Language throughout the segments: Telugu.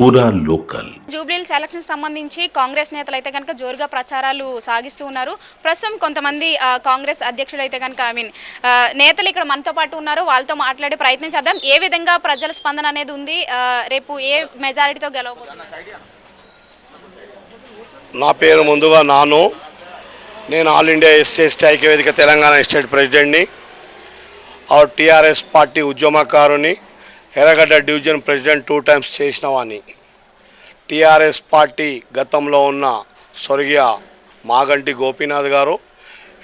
పూరా లోకల్. జూబ్లీహిల్స్ ఎలక్షన్ సంబంధించి కాంగ్రెస్ నేతలు అయితే కనుక జోరుగా ప్రచారాలు సాగిస్తూ ఉన్నారు. ప్రస్తుతం కొంతమంది కాంగ్రెస్ అధ్యక్షులు అయితే కనుక ఐ మీన్ నేతలు ఇక్కడ మనతో పాటు ఉన్నారు. వాళ్ళతో మాట్లాడే ప్రయత్నం చేద్దాం. ఏ విధంగా ప్రజల స్పందన అనేది ఉంది? రేపు ఏ మెజారిటీతో గెలవబోతున్నారు? నా పేరు ముందుగా నాను. నేను ఆల్ ఇండియా ఎస్సీ ఎస్టీ ఐక్యవేదిక తెలంగాణ స్టేట్ ప్రెసిడెంట్ని. ఆ TRS party ఉద్యమకారుని. Erragadda division president two times చేసిన వాణ్ణి టీఆర్ఎస్ పార్టీ గతంలో ఉన్న స్వర్గీయ మాగంటి గోపీనాథ్ గారు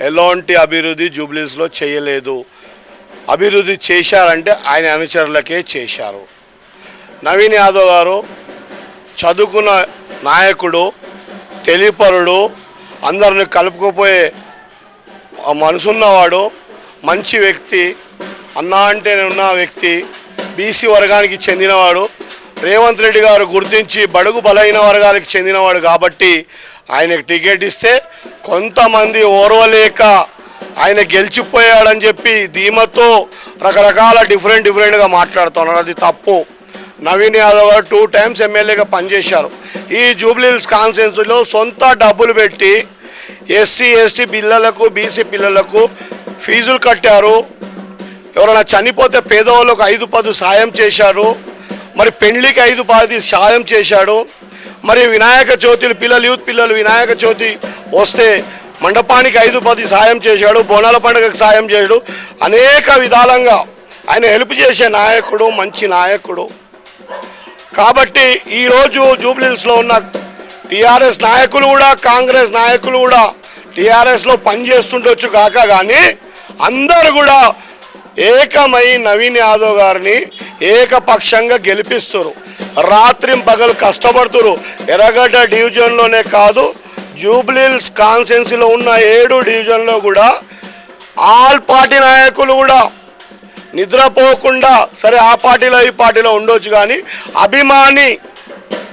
ఎలాంటి అభివృద్ధి జూబ్లీస్లో చేయలేదు. అభివృద్ధి చేశారంటే ఆయన అనుచరులకే చేశారు. నవీన్ యాదవ్ గారు చదువుకున్న నాయకుడు తెలిపరుడు అందరిని కలుపుకుపోయే మనసున్నవాడు మంచి వ్యక్తి అన్నా అంటే ఉన్న వ్యక్తి బీసీ వర్గానికి చెందినవాడు. రేవంత్ రెడ్డి గారు గుర్తించి బడుగు బలైన వర్గానికి చెందినవాడు కాబట్టి ఆయనకు టికెట్ ఇస్తే కొంతమంది ఓర్వలేక ఆయన గెలిచిపోయాడని చెప్పి ధీమతో రకరకాల డిఫరెంట్ డిఫరెంట్గా మాట్లాడుతున్నారు. అది తప్పు. నవీన్ యాదవ్ గారు టూ టైమ్స్ ఎమ్మెల్యేగా పనిచేశారు. ఈ జూబ్లీహిల్స్ కాన్స్టిట్యున్సీలో సొంత డబ్బులు పెట్టి ఎస్సీ ఎస్టీ పిల్లలకు బీసీ పిల్లలకు ఫీజులు కట్టారు. ఎవరైనా చనిపోతే పేదవాళ్ళకు ఐదు పది సాయం చేశారు మరి పెళ్ళికి ఐదు పది సాయం చేశాడు మరి వినాయక చవితిలు పిల్లలు యూత్ పిల్లలు వినాయక చవితి వస్తే మండపానికి ఐదు పది సాయం చేశాడు బోనాల పండుగకు సాయం చేశాడు. అనేక విధాలంగా ఆయన హెల్ప్ చేసే నాయకుడు మంచి నాయకుడు. కాబట్టి ఈరోజు జూబ్లీస్లో ఉన్న టీఆర్ఎస్ నాయకులు కూడా కాంగ్రెస్ నాయకులు కూడా టీఆర్ఎస్లో పనిచేస్తుండొచ్చు కాక కానీ అందరు కూడా ఏకమై నవీన్ యాదవ్ గారిని ఏకపక్షంగా గెలిపిస్తారు. రాత్రి పగలు కష్టపడుతురు. ఎర్రగడ్డ డివిజన్లోనే కాదు జూబ్లీల్స్ కాన్స్టెన్సీలో ఉన్న ఏడు డివిజన్లో కూడా ఆల్ పార్టీ నాయకులు కూడా నిద్రపోకుండా సరే ఆ పార్టీలో ఈ పార్టీలో ఉండొచ్చు కానీ అభిమాని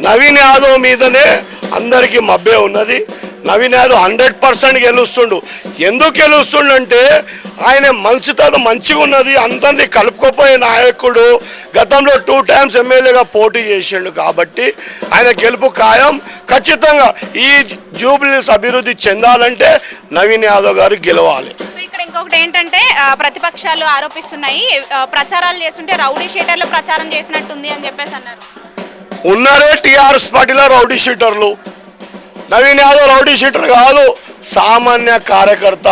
నవీన్ యాదవ్ మీదనే అందరికీ మబ్బే ఉన్నది. నవీన్ యాదవ్ హండ్రెడ్ పర్సెంట్ గెలుస్తుండు. ఎందుకు గెలుస్తుండంటే ఆయన మంచితనం మంచిగా ఉన్నది అందరినీ కలుపుకోపోయే నాయకుడు గతంలో టూ టైమ్స్ ఎమ్మెల్యేగా పోటీ చేసిండు కాబట్టి ఆయన గెలుపు ఖాయం. ఖచ్చితంగా ఈ జూబ్లీస్ అభివృద్ధి చెందాలంటే నవీన్ యాదవ్ గారు గెలవాలి. ఇక్కడ ఇంకొకటి ఏంటంటే ప్రతిపక్షాలు ఆరోపిస్తున్నాయి. ప్రచారాలు చేస్తుంటే రౌడీ షీటర్లు ప్రచారం చేసినట్టుంది అని చెప్పేసి అన్నారు. ఉన్నారే టీఆర్ఎస్ పార్టీలో రౌడీ షీటర్లు. నవీన్ యాదవ్ రౌడీ షీటర్ కాదు సామాన్య కార్యకర్త.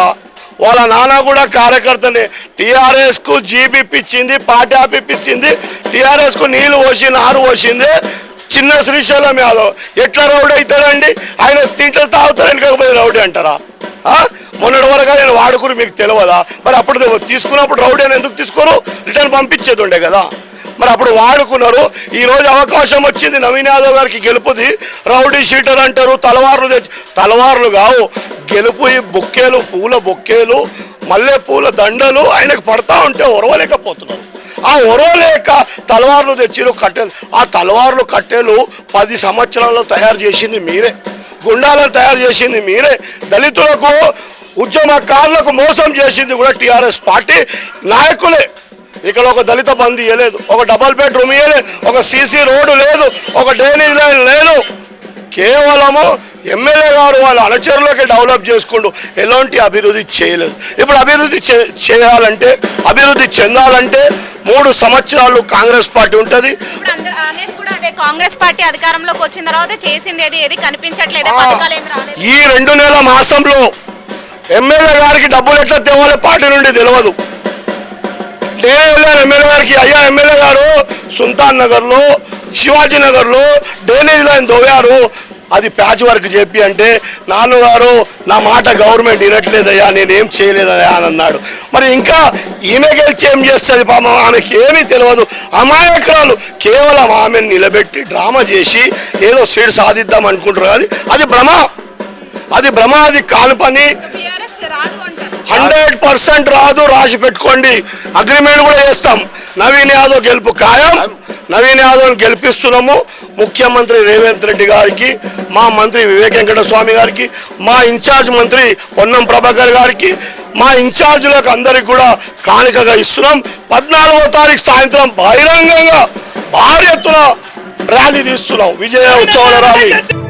వాళ్ళ నాన్న కూడా కార్యకర్తనే. టీఆర్ఎస్కు జీబీ ఇప్పించింది పార్టీ ఆపిప్పించింది టీఆర్ఎస్కు నీళ్ళు పోసి నారు పోసింది. చిన్న శ్రీశైలం యాదవ్. ఎట్లా రౌడీ అవుతాడండి? ఆయన తింటే తాగుతారు వెనకపోయి రౌడీ అంటారా? మొన్నటి వరకు నేను వాడుకుని మీకు తెలియదా? మరి అప్పుడు తీసుకున్నప్పుడు రౌడీ అని ఎందుకు తీసుకోరు? రిటర్న్ పంపించేది ఉండే కదా. మరి అప్పుడు వాడుకున్నారు. ఈరోజు అవకాశం వచ్చింది. నవీన్ యాదవ్ గారికి గెలుపుది. రౌడీ షీటర్ అంటారు. తలవార్లు తెచ్చి తలవార్లు కావు. గెలుపు ఈ బొక్కేలు పూల బొక్కేలు మల్లె పూల దండలు ఆయనకు పడతా ఉంటే ఒరవలేకపోతున్నారు. ఆ ఒరవలేక తలవార్లు తెచ్చిరు కట్టెలు. ఆ తలవార్లు కట్టెలు పది సంవత్సరాల్లో తయారు చేసింది మీరే. గుండాలను తయారు చేసింది మీరే. దళితులకు ఉద్యమకారులకు మోసం చేసింది కూడా టీఆర్ఎస్ పార్టీ నాయకులే. ఇక్కడ ఒక దళిత బంధు ఇవ్వలేదు ఒక డబల్ బెడ్రూమ్ ఇవ్వలేదు ఒక సీసీ రోడ్డు లేదు ఒక డ్రైనేజ్ లైన్ లేదు. కేవలము ఎమ్మెల్యే గారు వాళ్ళ అనుచరులకి డెవలప్ చేసుకుంటూ ఎలాంటి అభివృద్ధి చేయలేదు. ఇప్పుడు అభివృద్ధి చే- చేయాలంటే అభివృద్ధి చెందాలంటే మూడు సంవత్సరాలు కాంగ్రెస్ పార్టీ ఉంటుంది. కాంగ్రెస్ పార్టీ అధికారంలోకి వచ్చిన తర్వాత చేసింది ఏది ఏది కనిపించట్లేదు? ఈ రెండు నెలల మాసంలో ఎమ్మెల్యే గారికి డబ్బులు ఎట్లా తేవాలి పార్టీ నుండి తెలియదు నేను ఎమ్మెల్యే గారికి అయ్యా ఎమ్మెల్యే గారు సుల్తాన్ నగర్లో శివాజీ నగర్లో డ్రైనేజ్ లైన్ దోవారు. అది ప్యాచ్ వర్క్ చెప్పి అంటే నాన్నగారు నా మాట గవర్నమెంట్ వినట్లేదయ్యా నేనేం చేయలేదయ్యా అని అన్నాడు మరి ఇంకా ఈమె గెలిచి ఏం చేస్తుంది పాపం? ఆమెకి ఏమీ తెలియదు అమాయకురాలు కేవలం ఆమెను నిలబెట్టి డ్రామా చేసి ఏదో సీట్ సాధిద్దాం అనుకుంటారు. కానీ అది భ్రమ. అది భ్రమ అది కాని పని. రాదు హండ్రెడ్ పర్సెంట్ రాదు రాసి పెట్టుకోండి. అగ్రిమెంట్ కూడా చేస్తాం. నవీన్ యాదవ్ గెలుపు ఖాయం. నవీన్ యాదవ్ గెలిపిస్తున్నాము. ముఖ్యమంత్రి రేవంత్ రెడ్డి గారికి మా మంత్రి వివేక్ వెంకట స్వామి గారికి మా ఇన్ఛార్జ్ మంత్రి పొన్నం ప్రభాకర్ గారికి మా ఇన్ఛార్జీలకు అందరికి కూడా కానుకగా ఇస్తున్నాం. పద్నాలుగో తారీఖు సాయంత్రం బహిరంగంగా భారీ ఎత్తున ర్యాలీ తీస్తున్నాం. విజయ ఉత్సవాల ర్యాలీ.